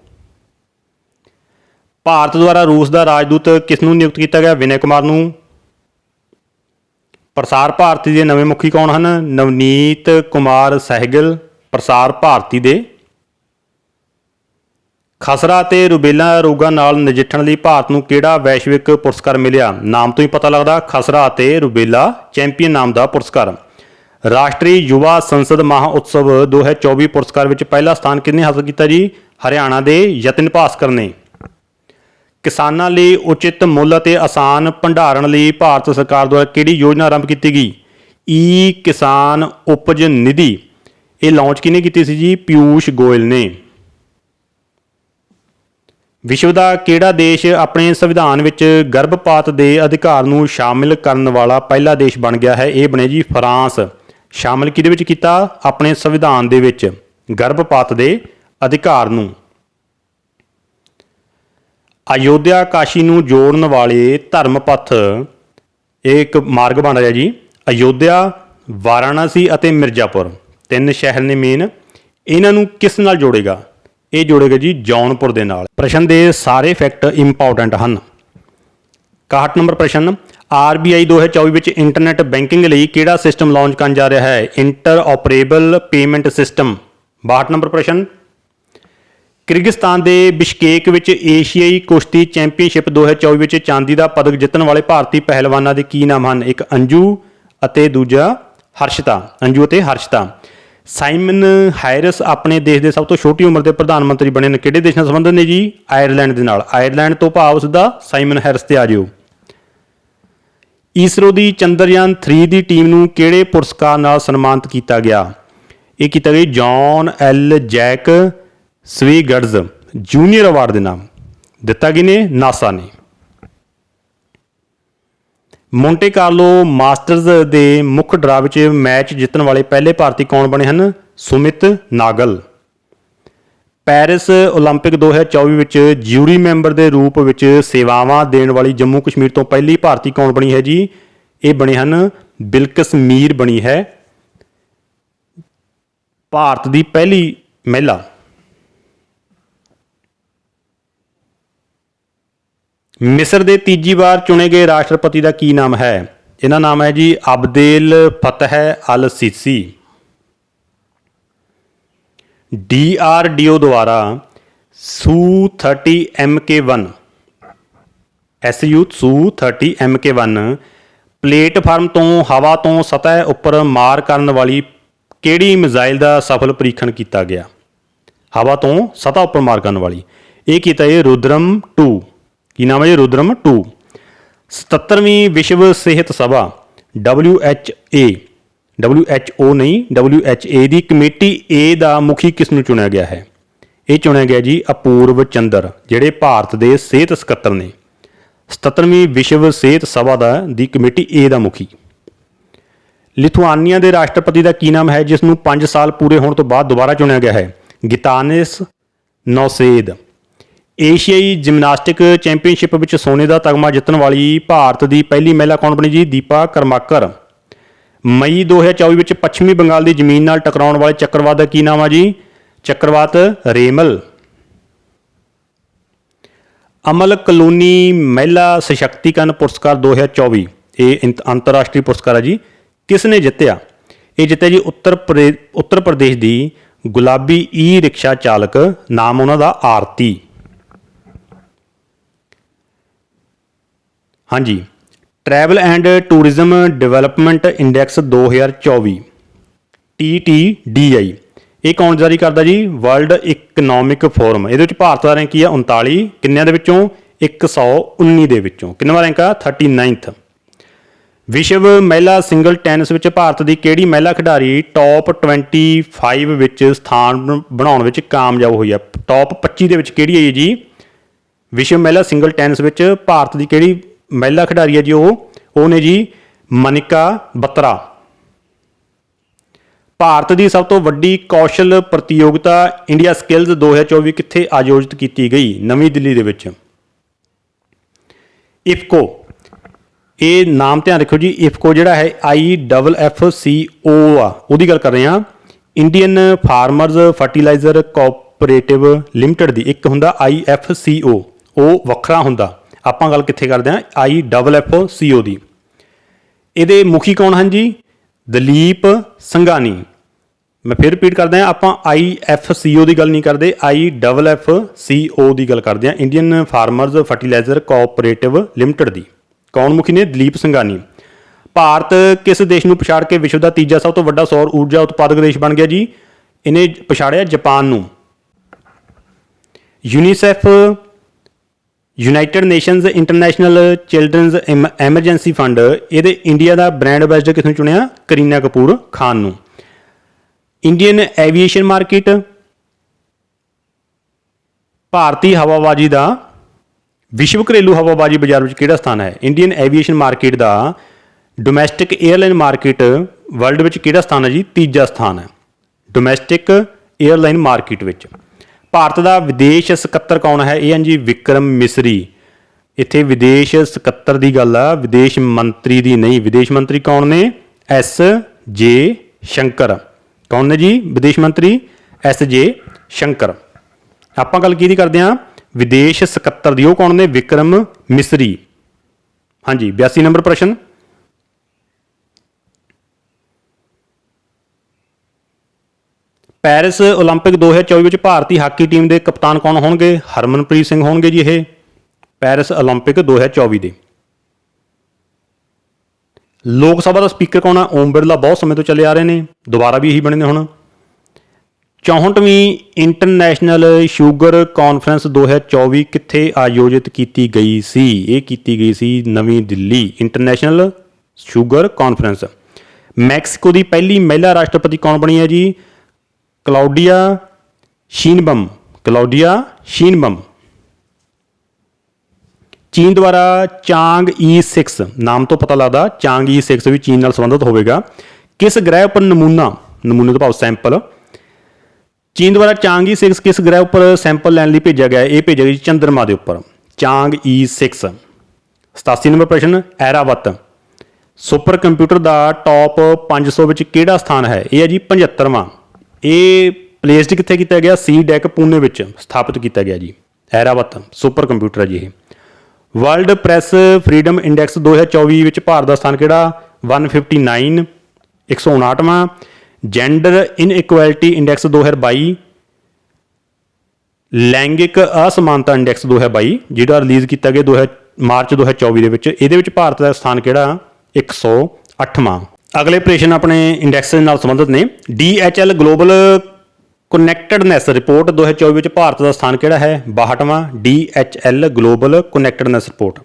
Bharat ਦੁਆਰਾ ਰੂਸ ਦਾ ਰਾਜਦੂਤ ਕਿਸ ਨੂੰ ਨਿਯੁਕਤ ਕੀਤਾ ਗਿਆ? ਵਿਨੈ ਕੁਮਾਰ ਨੂੰ। ਪ੍ਰਸਾਰ ਭਾਰਤੀ ਦੇ ਨਵੇਂ ਮੁਖੀ ਕੌਣ ਹਨ? ਨਵਨੀਤ ਕੁਮਾਰ ਸਹਿਗਲ। ਪ੍ਰਸਾਰ ਭਾਰਤੀ ਦੇ ਖਸਰਾ ਤੇ ਰੁਬੇਲਾ ਰੋਗਾਂ ਨਾਲ ਨਜਿੱਠਣ ਲਈ ਭਾਰਤ ਨੂੰ ਕਿਹੜਾ ਵੈਸ਼ਵਿਕ ਪੁਰਸਕਾਰ ਮਿਲਿਆ? ਨਾਮ ਤੋਂ ਹੀ ਪਤਾ ਲੱਗਦਾ, ਖਸਰਾ ਅਤੇ ਰੁਬੇਲਾ ਚੈਂਪੀਅਨ ਨਾਮ ਦਾ ਪੁਰਸਕਾਰ। ਰਾਸ਼ਟਰੀ ਯੁਵਾ ਸੰਸਦ ਮਹਾ ਉਤਸਵ 2024 ਪੁਰਸਕਾਰ ਵਿੱਚ ਪਹਿਲਾ ਸਥਾਨ ਕਿਹਨੇ ਹਾਸਲ ਕੀਤਾ ਜੀ? ਹਰਿਆਣਾ ਦੇ ਯਤਨ ਭਾਸਕਰ ਨੇ। ਕਿਸਾਨਾਂ ਲਈ ਉਚਿਤ ਮੁੱਲ ਅਤੇ ਆਸਾਨ ਭੰਡਾਰਨ ਲਈ ਭਾਰਤ ਸਰਕਾਰ ਦੁਆਰਾ ਕਿਹੜੀ ਯੋਜਨਾ ਆਰੰਭ ਕੀਤੀ ਗਈ? ਈ ਕਿਸਾਨ ਉਪਜ ਨਿਧੀ। ਇਹ ਲਾਂਚ ਕਿਹਨੇ ਕੀਤੀ ਸੀ ਜੀ? ਪਿਊਸ਼ ਗੋਇਲ ਨੇ। ਵਿਸ਼ਵ ਦਾ ਕਿਹੜਾ ਦੇਸ਼ ਆਪਣੇ ਸੰਵਿਧਾਨ ਵਿੱਚ ਗਰਭਪਾਤ ਦੇ ਅਧਿਕਾਰ ਨੂੰ ਸ਼ਾਮਿਲ ਕਰਨ ਵਾਲਾ ਪਹਿਲਾ ਦੇਸ਼ ਬਣ ਗਿਆ ਹੈ? ਇਹ ਬਣੇ ਜੀ ਫਰਾਂਸ। ਸ਼ਾਮਿਲ ਕਿਹਦੇ ਵਿੱਚ ਕੀਤਾ? ਆਪਣੇ ਸੰਵਿਧਾਨ ਦੇ ਵਿੱਚ, ਗਰਭਪਾਤ ਦੇ ਅਧਿਕਾਰ ਨੂੰ। ਅਯੋਧਿਆ ਕਾਸ਼ੀ ਨੂੰ ਜੋੜਨ ਵਾਲੇ ਧਰਮ ਪਥ ਇਹ ਇੱਕ ਮਾਰਗ ਬਣ ਰਿਹਾ ਜੀ। ਅਯੋਧਿਆ, ਵਾਰਾਣਸੀ ਅਤੇ ਮਿਰਜ਼ਾਪੁਰ, ਤਿੰਨ ਸ਼ਹਿਰ ਨੇ ਮੇਨ ਇਹਨਾਂ ਨੂੰ ਕਿਸ ਨਾਲ ਜੋੜੇਗਾ? ਇਹ ਜੋੜੇਗਾ ਜੀ ਜੌਨਪੁਰ ਦੇ ਨਾਲ। ਪ੍ਰਸ਼ਨ ਦੇ ਸਾਰੇ ਫੈਕਟ ਇੰਪੋਰਟੈਂਟ ਹਨ। 61 ਨੰਬਰ ਪ੍ਰਸ਼ਨ RBI 2024 ਵਿੱਚ ਇੰਟਰਨੈਟ ਬੈਂਕਿੰਗ ਲਈ ਕਿਹੜਾ ਸਿਸਟਮ ਲਾਂਚ ਕਰਨ ਜਾ ਰਿਹਾ ਹੈ? ਇੰਟਰ ਪੇਮੈਂਟ ਸਿਸਟਮ 62 ਨੰਬਰ ਪ੍ਰਸ਼ਨ, ਕਿਰਗਿਸਤਾਨ ਦੇ ਬਿਸ਼ਕੇਕ ਵਿੱਚ ਏਸ਼ੀਆਈ ਕੁਸ਼ਤੀ ਚੈਂਪੀਅਨਸ਼ਿਪ 2024 ਵਿੱਚ ਚਾਂਦੀ ਦਾ ਪਦਕ ਜਿੱਤਣ ਵਾਲੇ ਭਾਰਤੀ ਪਹਿਲਵਾਨਾਂ ਦੇ ਕੀ ਨਾਮ ਹਨ? ਇੱਕ ਅੰਜੂ ਅਤੇ ਦੂਜਾ ਹਰਸ਼ਤਾ। ਅੰਜੂ ਅਤੇ ਹਰਸ਼ਤਾ। ਸਾਈਮਨ ਹਾਇਰਸ ਆਪਣੇ ਦੇਸ਼ ਦੇ ਸਭ ਤੋਂ ਛੋਟੀ ਉਮਰ ਦੇ ਪ੍ਰਧਾਨ ਮੰਤਰੀ ਬਣੇ ਨੇ। ਕਿਹੜੇ ਦੇਸ਼ ਨਾਲ ਸੰਬੰਧਿਤ ਨੇ ਜੀ? ਆਇਰਲੈਂਡ ਦੇ ਨਾਲ। ਆਇਰਲੈਂਡ ਤੋਂ ਭਾਵ ਸਿੱਧਾ ਸਾਈਮਨ ਹੈਰਿਸ ਤੇ ਆ ਜਿਓ। ਈਸਰੋ ਦੀ ਚੰਦਰਯਾਨ 3 ਦੀ ਟੀਮ ਨੂੰ ਕਿਹੜੇ ਪੁਰਸਕਾਰ ਨਾਲ ਸਨਮਾਨਿਤ ਕੀਤਾ ਗਿਆ? ਇਹ ਕੀਤਾ ਗਿਆ John L Jack Swigert junior award ਦੇ ਨਾਮ। ਦਿੱਤਾ ਗਿਆ ਨੇ ਨਾਸਾ ਨੇ। ਮੋਂਟੇ ਕਾਰਲੋ ਮਾਸਟਰਜ਼ ਦੇ ਮੁੱਖ ਡਰਾ ਵਿੱਚ ਮੈਚ ਜਿੱਤਣ ਵਾਲੇ ਪਹਿਲੇ ਭਾਰਤੀ ਕੌਣ ਬਣੇ ਹਨ ਸੁਮਿਤ ਨਾਗਲ ਪੈਰਿਸ 올림픽 2024 ਵਿੱਚ ਜਿਊਰੀ ਮੈਂਬਰ ਦੇ ਰੂਪ ਵਿੱਚ ਸੇਵਾਵਾਂ ਦੇਣ ਵਾਲੀ ਜੰਮੂ ਕਸ਼ਮੀਰ ਤੋਂ ਪਹਿਲੀ ਭਾਰਤੀ ਕੌਣ ਬਣੀ ਹੈ ਜੀ ਇਹ ਬਣੇ ਹਨ ਬਿਲਕਸ ਮੀਰ ਬਣੀ ਹੈ ਭਾਰਤ ਦੀ ਪਹਿਲੀ ਮਹਿਲਾ ਮਿਸਰ ਦੇ ਤੀਜੀ ਵਾਰ ਚੁਣੇ ਗਏ ਰਾਸ਼ਟਰਪਤੀ ਦਾ ਕੀ ਨਾਮ ਹੈ? ਇਹਨਾਂ ਨਾਮ ਹੈ ਜੀ ਅਬਦੇਲ ਫਤਹ ਅਲ ਸੀਸੀ ਡੀਆਰਡੀਓ ਦੁਆਰਾ ਸੂ 30 MK1 SU ਸੂ 30 MK1 ਪਲੇਟਫਾਰਮ ਤੋਂ ਹਵਾ ਤੋਂ ਸਤਹ ਉੱਪਰ ਮਾਰ ਕਰਨ ਵਾਲੀ ਕਿਹੜੀ ਮਿਜ਼ਾਈਲ ਦਾ ਸਫਲ ਪਰੀਖਣ ਕੀਤਾ ਗਿਆ? ਹਵਾ ਤੋਂ ਸਤਹ ਉੱਪਰ ਮਾਰ ਕਰਨ ਵਾਲੀ। ਇਹ ਕੀਤਾ ਇਹ ਰੁਦਰਮ 2 ਕੀ ਨਾਮ ਹੈ ਜੀ? ਰੁਦਰਮ 2 77ਵੀਂ ਵਿਸ਼ਵ ਸਿਹਤ ਸਭਾ WHA WHO ਨਹੀਂ WHO ਦੀ ਕਮੇਟੀ A ਦਾ ਮੁਖੀ ਕਿਸ ਨੂੰ ਚੁਣਿਆ ਗਿਆ ਹੈ? ਇਹ ਚੁਣਿਆ ਗਿਆ ਜੀ ਅਪੂਰਵ ਚੰਦਰ, ਜਿਹੜੇ ਭਾਰਤ ਦੇ ਸਿਹਤ ਸਕੱਤਰ ਨੇ। 77ਵੀਂ ਵਿਸ਼ਵ ਸਿਹਤ ਸਭਾ ਦਾ, ਦੀ ਕਮੇਟੀ A ਦਾ ਮੁਖੀ। ਲਿਥੁਆਨੀਆ ਦੇ ਰਾਸ਼ਟਰਪਤੀ ਦਾ ਕੀ ਨਾਮ ਹੈ, ਜਿਸ ਨੂੰ 5 ਸਾਲ ਪੂਰੇ ਹੋਣ ਤੋਂ ਬਾਅਦ ਦੁਬਾਰਾ ਚੁਣਿਆ ਗਿਆ ਹੈ? ਗਿਤਾਨਿਸ ਨੌਸੇਦ। ਏਸ਼ੀਆਈ ਜਿਮਨਾਸਟਿਕ ਚੈਂਪੀਅਨਸ਼ਿਪ ਵਿੱਚ ਸੋਨੇ ਦਾ ਤਗਮਾ ਜਿੱਤਣ ਵਾਲੀ ਭਾਰਤ ਦੀ ਪਹਿਲੀ ਮਹਿਲਾ ਕੌਣ ਬਣੀ ਜੀ? ਦੀਪਾ ਕਰਮਾਕਰ। ਮਈ 2024 ਵਿੱਚ ਪੱਛਮੀ ਬੰਗਾਲ ਦੀ ਜ਼ਮੀਨ ਨਾਲ ਟਕਰਾਉਣ ਵਾਲੇ ਚੱਕਰਵਾਤ ਦਾ ਕੀ ਨਾਮ ਆ ਜੀ? ਚੱਕਰਵਾਤ ਰੇਮਲ। ਅਮਲ ਕਲੋਨੀ ਮਹਿਲਾ ਸਸ਼ਕਤੀਕਰਨ ਪੁਰਸਕਾਰ 2024 ਇਹ ਇੰਤ- ਅੰਤਰਰਾਸ਼ਟਰੀ ਪੁਰਸਕਾਰ ਹੈ ਜੀ। ਕਿਸ ਨੇ ਜਿੱਤਿਆ? ਇਹ ਜਿੱਤਿਆ ਜੀ ਉੱਤਰ ਪ੍ਰੇ- ਉੱਤਰ ਪ੍ਰਦੇਸ਼ ਦੀ ਗੁਲਾਬੀ ਈ ਰਿਕਸ਼ਾ ਚਾਲਕ, ਨਾਮ ਉਹਨਾਂ ਦਾ ਆਰਤੀ। ਹਾਂਜੀ। Travel and tourism development index 2024 TTDI ਇਹ ਕੌਣ ਜਾਰੀ ਕਰਦਾ ਜੀ? ਵਰਲਡ ਇਕਨੋਮਿਕ ਫੋਰਮ ਇਹਦੇ ਵਿੱਚ ਭਾਰਤ ਦਾ ਰੈਂਕ ਕੀ ਆ? 39 ਕਿੰਨਿਆਂ ਦੇ ਵਿੱਚੋਂ? 119 ਦੇ ਵਿੱਚੋਂ। ਕਿੰਨਵਾਂ ਰੈਂਕ ਆ? 39th ਵਿਸ਼ਵ ਮਹਿਲਾ ਸਿੰਗਲ ਟੈਨਿਸ ਵਿੱਚ ਭਾਰਤ ਦੀ ਕਿਹੜੀ ਮਹਿਲਾ ਖਿਡਾਰੀ ਟੌਪ 25 ਵਿੱਚ ਸਥਾਨ ਬਣਾਉਣ ਵਿੱਚ ਕਾਮਯਾਬ ਹੋਈ ਆ? ਟੌਪ 25 ਦੇ ਵਿੱਚ ਕਿਹੜੀ ਹੈ ਜੀ? ਵਿਸ਼ਵ ਮਹਿਲਾ ਸਿੰਗਲ ਟੈਨਿਸ ਵਿੱਚ ਭਾਰਤ ਦੀ ਕਿਹੜੀ ਮਹਿਲਾ ਖਿਡਾਰੀ ਹੈ ਜੀ ਉਹ ਉਹ ਨੇ ਜੀ ਮਨਿਕਾ ਬੱਤਰਾ। ਭਾਰਤ ਦੀ ਸਭ ਤੋਂ ਵੱਡੀ ਕੌਸ਼ਲ ਪ੍ਰਤੀਯੋਗਤਾ ਇੰਡੀਆ ਸਕਿੱਲਜ਼ 2024 ਕਿੱਥੇ ਆਯੋਜਿਤ ਕੀਤੀ ਗਈ? ਨਵੀਂ ਦਿੱਲੀ ਦੇ ਵਿੱਚ। ਇਫਕੋ। ਇਹ ਨਾਮ ਧਿਆਨ ਰੱਖਿਓ ਜੀ, ਇਫਕੋ ਜਿਹੜਾ ਹੈ ਆਈ ਡਬਲ ਐਫ ਸੀ ਓ ਆ। ਉਹਦੀ ਗੱਲ ਕਰ ਰਹੇ ਹਾਂ। Indian farmers fertiliser cooperative limited ਦੀ ਇੱਕ ਹੁੰਦਾ ਆਈ ਐਫ ਸੀ ਓ, ਉਹ ਵੱਖਰਾ ਹੁੰਦਾ। ਆਪਾਂ ਗੱਲ ਕਿੱਥੇ ਕਰਦੇ ਹਾਂ? ਆਈ ਡਬਲ ਐਫ ਸੀ ਓ ਦੀ ਇਹਦੇ ਮੁਖੀ ਕੌਣ ਹਨ ਜੀ? ਦਲੀਪ ਸੰਘਾਨੀ। ਮੈਂ ਫਿਰ ਰਿਪੀਟ ਕਰਦਾ ਹਾਂ, ਆਪਾਂ ਆਈ ਐਫ ਸੀ ਓ ਦੀ ਗੱਲ ਨਹੀਂ ਕਰਦੇ ਆਈ ਡਬਲ ਐਫ ਸੀ ਓ ਦੀ ਗੱਲ ਕਰਦੇ ਹਾਂ। Indian farmers fertiliser cooperative limited ਦੀ। ਕੌਣ ਮੁਖੀ ਨੇ? ਦਲੀਪ ਸੰਘਾਨੀ। ਭਾਰਤ ਕਿਸ ਦੇਸ਼ ਨੂੰ ਪਛਾੜ ਕੇ ਵਿਸ਼ਵ ਦਾ ਤੀਜਾ ਸਭ ਤੋਂ ਵੱਡਾ ਸੌਰ ਊਰਜਾ ਉਤਪਾਦਕ ਦੇਸ਼ ਬਣ ਗਿਆ ਜੀ? ਇਹਨੇ ਪਛਾੜਿਆ ਜਾਪਾਨ ਨੂੰ। UNICEF united nations international children's emergency fund ਇਹਦੇ ਇੰਡੀਆ ਦਾ ਬ੍ਰਾਂਡ ਐਂਬੈਸਡਰ ਕਿਸ ਨੂੰ ਚੁਣਿਆ? ਕਰੀਨਾ ਕਪੂਰ ਖਾਨ ਨੂੰ। ਇੰਡੀਅਨ ਐਵੀਏਸ਼ਨ ਮਾਰਕੀਟ ਭਾਰਤੀ ਹਵਾਬਾਜ਼ੀ ਦਾ, ਵਿਸ਼ਵ ਘਰੇਲੂ ਹਵਾਬਾਜ਼ੀ ਬਾਜ਼ਾਰ ਵਿੱਚ ਕਿਹੜਾ ਸਥਾਨ ਹੈ? ਇੰਡੀਅਨ ਐਵੀਏਸ਼ਨ ਮਾਰਕੀਟ ਦਾ ਡੋਮੈਸਟਿਕ 에ਅਰਲਾਈਨ ਮਾਰਕੀਟ ਵਰਲਡ ਵਿੱਚ ਕਿਹੜਾ ਸਥਾਨ ਹੈ ਜੀ? ਤੀਜਾ ਸਥਾਨ ਹੈ। ਡੋਮੈਸਟਿਕ 에ਅਰਲਾਈਨ ਮਾਰਕੀਟ ਵਿੱਚ। ਭਾਰਤ ਦਾ ਵਿਦੇਸ਼ ਸਕੱਤਰ ਕੌਣ ਹੈ? ਇਹ ਹਨ ਜੀ ਵਿਕਰਮ ਮਿਸਰੀ। ਇੱਥੇ ਵਿਦੇਸ਼ ਸਕੱਤਰ ਦੀ ਗੱਲ ਆ, ਵਿਦੇਸ਼ ਮੰਤਰੀ ਦੀ ਨਹੀਂ। ਵਿਦੇਸ਼ ਮੰਤਰੀ ਕੌਣ ਨੇ? ਐਸ ਜੇ ਸ਼ੰਕਰ। ਕੌਣ ਨੇ ਜੀ? ਵਿਦੇਸ਼ ਮੰਤਰੀ ਐਸ ਜੇ ਸ਼ੰਕਰ। ਆਪਾਂ ਗੱਲ ਕਿਹਦੀ ਕਰਦੇ ਹਾਂ? ਵਿਦੇਸ਼ ਸਕੱਤਰ ਦੀ। ਉਹ ਕੌਣ ਨੇ? ਵਿਕਰਮ ਮਿਸਰੀ। ਹਾਂਜੀ 82 ਨੰਬਰ ਪ੍ਰਸ਼ਨ। ਪੈਰਿਸ 올림픽 2024 ਵਿੱਚ ਭਾਰਤੀ ਹਾਕੀ ਟੀਮ ਦੇ ਕਪਤਾਨ ਕੌਣ ਹੋਣਗੇ ਹਰਮਨਪ੍ਰੀਤ ਸਿੰਘ ਹੋਣਗੇ ਜੀ ਇਹ ਪੈਰਿਸ 올림픽 2024 ਦੇ ਲੋਕ ਸਭਾ ਦਾ ਸਪੀਕਰ ਕੌਣ ਆ ਓਮ ਬਿਰਲਾ ਬਹੁਤ ਸਮੇਂ ਤੋਂ ਚੱਲੇ ਆ ਰਹੇ ਨੇ ਦੁਬਾਰਾ ਵੀ ਇਹੀ ਬਣੇ ਨੇ ਹੁਣ 64ਵੀਂ ਇੰਟਰਨੈਸ਼ਨਲ ਸ਼ੂਗਰ ਕਾਨਫਰੰਸ 2024 ਕਿੱਥੇ ਆਯੋਜਿਤ ਕੀਤੀ ਗਈ ਸੀ ਇਹ ਕੀਤੀ ਗਈ ਸੀ ਨਵੀਂ Delhi international sugar conference Mexico ਦੀ ਪਹਿਲੀ ਮਹਿਲਾ ਰਾਸ਼ਟਰਪਤੀ ਕੌਣ ਬਣੀ ਹੈ ਜੀ ਕਲਾਉਡੀਆ ਸ਼ੀਨਬਮ ਕਲਾਉਡੀਆ ਸ਼ੀਨਬਮ। ਚੀਨ ਦੁਆਰਾ ਚਾਂਗ E6 ਨਾਮ ਤੋਂ ਪਤਾ ਲੱਗਦਾ, ਚਾਂਗ E6 ਵੀ ਚੀਨ ਨਾਲ ਸੰਬੰਧਿਤ ਹੋਵੇਗਾ। ਕਿਸ ਗ੍ਰਹਿ ਉੱਪਰ ਨਮੂਨਾ, ਨਮੂਨੇ ਤੋਂ ਭਾਵ ਸੈਂਪਲ? ਚੀਨ ਦੁਆਰਾ ਚਾਂਗ E6 ਕਿਸ ਗ੍ਰਹਿ ਉੱਪਰ ਸੈਂਪਲ ਲੈਣ ਲਈ ਭੇਜਿਆ ਗਿਆ ਇਹ ਭੇਜਿਆ ਗਿਆ ਜੀ ਚੰਦਰਮਾ ਦੇ ਉੱਪਰ। ਚਾਂਗ E6 87 ਨੰਬਰ ਪ੍ਰਸ਼ਨ, ਐਰਾਵਤ। ਸੁਪਰ ਕੰਪਿਊਟਰ ਦਾ ਟੌਪ 500 ਵਿੱਚ ਕਿਹੜਾ ਸਥਾਨ ਹੈ? ਇਹ ਹੈ ਜੀ 75ਵਾਂ ਇਹ ਪਲੇਸਡ ਕਿੱਥੇ ਕੀਤਾ ਗਿਆ? ਸੀ ਡੈਕ ਪੂਨੇ ਵਿੱਚ ਸਥਾਪਿਤ ਕੀਤਾ ਗਿਆ ਜੀ। ਹੈਰਾਵਤ ਸੁਪਰ ਕੰਪਿਊਟਰ ਹੈ ਜੀ ਇਹ। ਵਰਲਡ ਪ੍ਰੈਸ ਫਰੀडम ਇੰਡੈਕਸ 2024 ਵਿੱਚ ਭਾਰਤ ਦਾ ਸਥਾਨ ਕਿਹੜਾ? 159 159ਵਾਂ ਜੈਂਡਰ ਇਨਇਕੁਐਲਿਟੀ ਇੰਡੈਕਸ 2022 ਲੈਂਗਿਕ ਅਸਮਾਨਤਾ ਇੰਡੈਕਸ 2022 ਜਿਹੜਾ ਰਿਲੀਜ਼ ਕੀਤਾ ਗਿਆ 2000 ਮਾਰਚ 2024 ਦੇ ਵਿੱਚ। ਇਹਦੇ ਵਿੱਚ ਭਾਰਤ ਦਾ ਸਥਾਨ ਕਿਹੜਾ? 108ਵਾਂ ਅਗਲੇ ਪ੍ਰਸ਼ਨ ਆਪਣੇ ਇੰਡੈਕਸ ਦੇ ਨਾਲ ਸੰਬੰਧਿਤ ਨੇ। DHL ਗਲੋਬਲ ਕਨੈਕਟਡਨੈਸ ਰਿਪੋਰਟ 2024 ਵਿੱਚ ਭਾਰਤ ਦਾ ਸਥਾਨ ਕਿਹੜਾ ਹੈ? 62ਵਾਂ DHL global connectedness report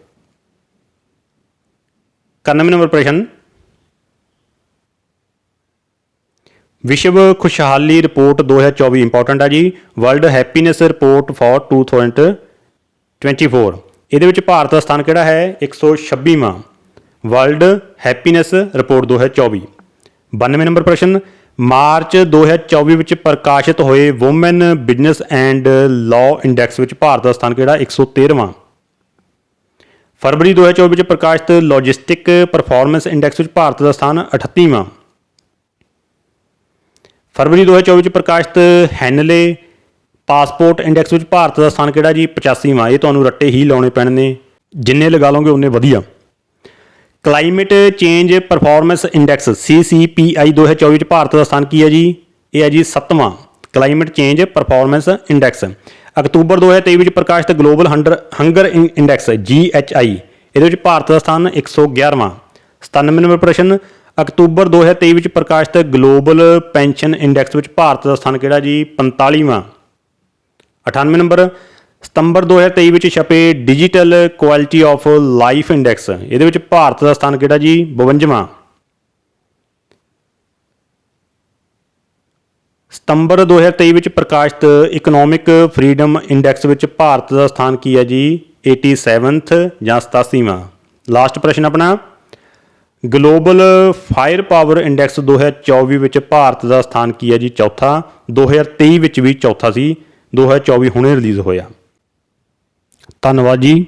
91 number ਪ੍ਰਸ਼ਨ। ਵਿਸ਼ਵ ਖੁਸ਼ਹਾਲੀ ਰਿਪੋਰਟ 2024 ਇੰਪੋਰਟੈਂਟ ਆ ਜੀ। ਵਰਲਡ ਹੈਪੀਨੈਸ ਰਿਪੋਰਟ ਫॉर 2024 ਇਹਦੇ ਵਿੱਚ ਭਾਰਤ ਦਾ ਸਥਾਨ ਕਿਹੜਾ ਹੈ? 126ਵਾਂ ਵਰਲਡ ਹੈਪੀਨੈਸ ਰਿਪੋਰਟ 2024 92 ਨੰਬਰ ਪ੍ਰਸ਼ਨ, ਮਾਰਚ 2024 ਵਿੱਚ ਪ੍ਰਕਾਸ਼ਿਤ ਹੋਏ women business and law index ਵਿੱਚ ਭਾਰਤ ਦਾ ਸਥਾਨ ਕਿਹੜਾ? 113ਵਾਂ ਫਰਵਰੀ 2024 ਵਿੱਚ ਪ੍ਰਕਾਸ਼ਿਤ ਲੌਜਿਸਟਿਕ ਪਰਫਾਰਮੈਂਸ ਇੰਡੈਕਸ ਵਿੱਚ ਭਾਰਤ ਦਾ ਸਥਾਨ 38ਵਾਂ ਫਰਵਰੀ 2024 ਵਿੱਚ ਪ੍ਰਕਾਸ਼ਿਤ ਹੈਨਲੇ ਪਾਸਪੋਰਟ ਇੰਡੈਕਸ ਵਿੱਚ ਭਾਰਤ ਦਾ ਸਥਾਨ ਕਿਹੜਾ ਜੀ? 85ਵਾਂ ਇਹ ਤੁਹਾਨੂੰ ਰੱਟੇ ਹੀ ਲਾਉਣੇ ਪੈਣੇ ਨੇ ਜਿੰਨੇ ਲਗਾ ਲਓਗੇ ਉਨੇ ਵਧੀਆ। Climate change performance index CCPI 2024 ਵਿੱਚ ਭਾਰਤ ਦਾ ਸਥਾਨ ਕੀ ਹੈ ਜੀ? ਇਹ ਹੈ ਜੀ 7ਵਾਂ ਕਲਾਈਮੇਟ ਚੇਂਜ ਪਰਫਾਰਮੈਂਸ ਇੰਡੈਕਸ ਅਕਤੂਬਰ 2023 ਵਿੱਚ ਪ੍ਰਕਾਸ਼ਿਤ ਗਲੋਬਲ ਹੰਗਰ ਇੰਡੈਕਸ GHI ਇਹਦੇ ਵਿੱਚ ਭਾਰਤ ਦਾ ਸਥਾਨ 111ਵਾਂ 97 ਨੰਬਰ ਪ੍ਰਸ਼ਨ, ਅਕਤੂਬਰ 2023 ਵਿੱਚ ਪ੍ਰਕਾਸ਼ਿਤ ਗਲੋਬਲ ਪੈਨਸ਼ਨ ਇੰਡੈਕਸ ਵਿੱਚ ਭਾਰਤ ਦਾ ਸਥਾਨ ਕਿਹੜਾ ਜੀ? 45ਵਾਂ 98 ਨੰਬਰ ਸਤੰਬਰ 2023 ਵਿੱਚ ਛਪੇ digital quality of life index ਇਹਦੇ ਵਿੱਚ ਭਾਰਤ ਦਾ ਸਥਾਨ ਕਿਹੜਾ ਜੀ? 52ਵਾਂ ਸਤੰਬਰ 2023 ਵਿੱਚ ਪ੍ਰਕਾਸ਼ਿਤ ਇਕਨੋਮਿਕ ਫਰੀडम ਇੰਡੈਕਸ ਵਿੱਚ ਭਾਰਤ ਦਾ ਸਥਾਨ ਕੀ ਹੈ ਜੀ? 87th ਜਾਂ 87ਵਾਂ ਲਾਸਟ ਪ੍ਰਸ਼ਨ ਆਪਣਾ। ਗਲੋਬਲ ਫਾਇਰ ਪਾਵਰ ਇੰਡੈਕਸ 2024 ਵਿੱਚ ਭਾਰਤ ਦਾ ਸਥਾਨ ਕੀ ਹੈ ਜੀ? ਚੌਥਾ। 2023 ਵਿੱਚ ਵੀ ਚੌਥਾ ਸੀ। 2024 ਹੁਣੇ ਰਿਲੀਜ਼ ਹੋਇਆ। ਧੰਨਵਾਦ ਜੀ।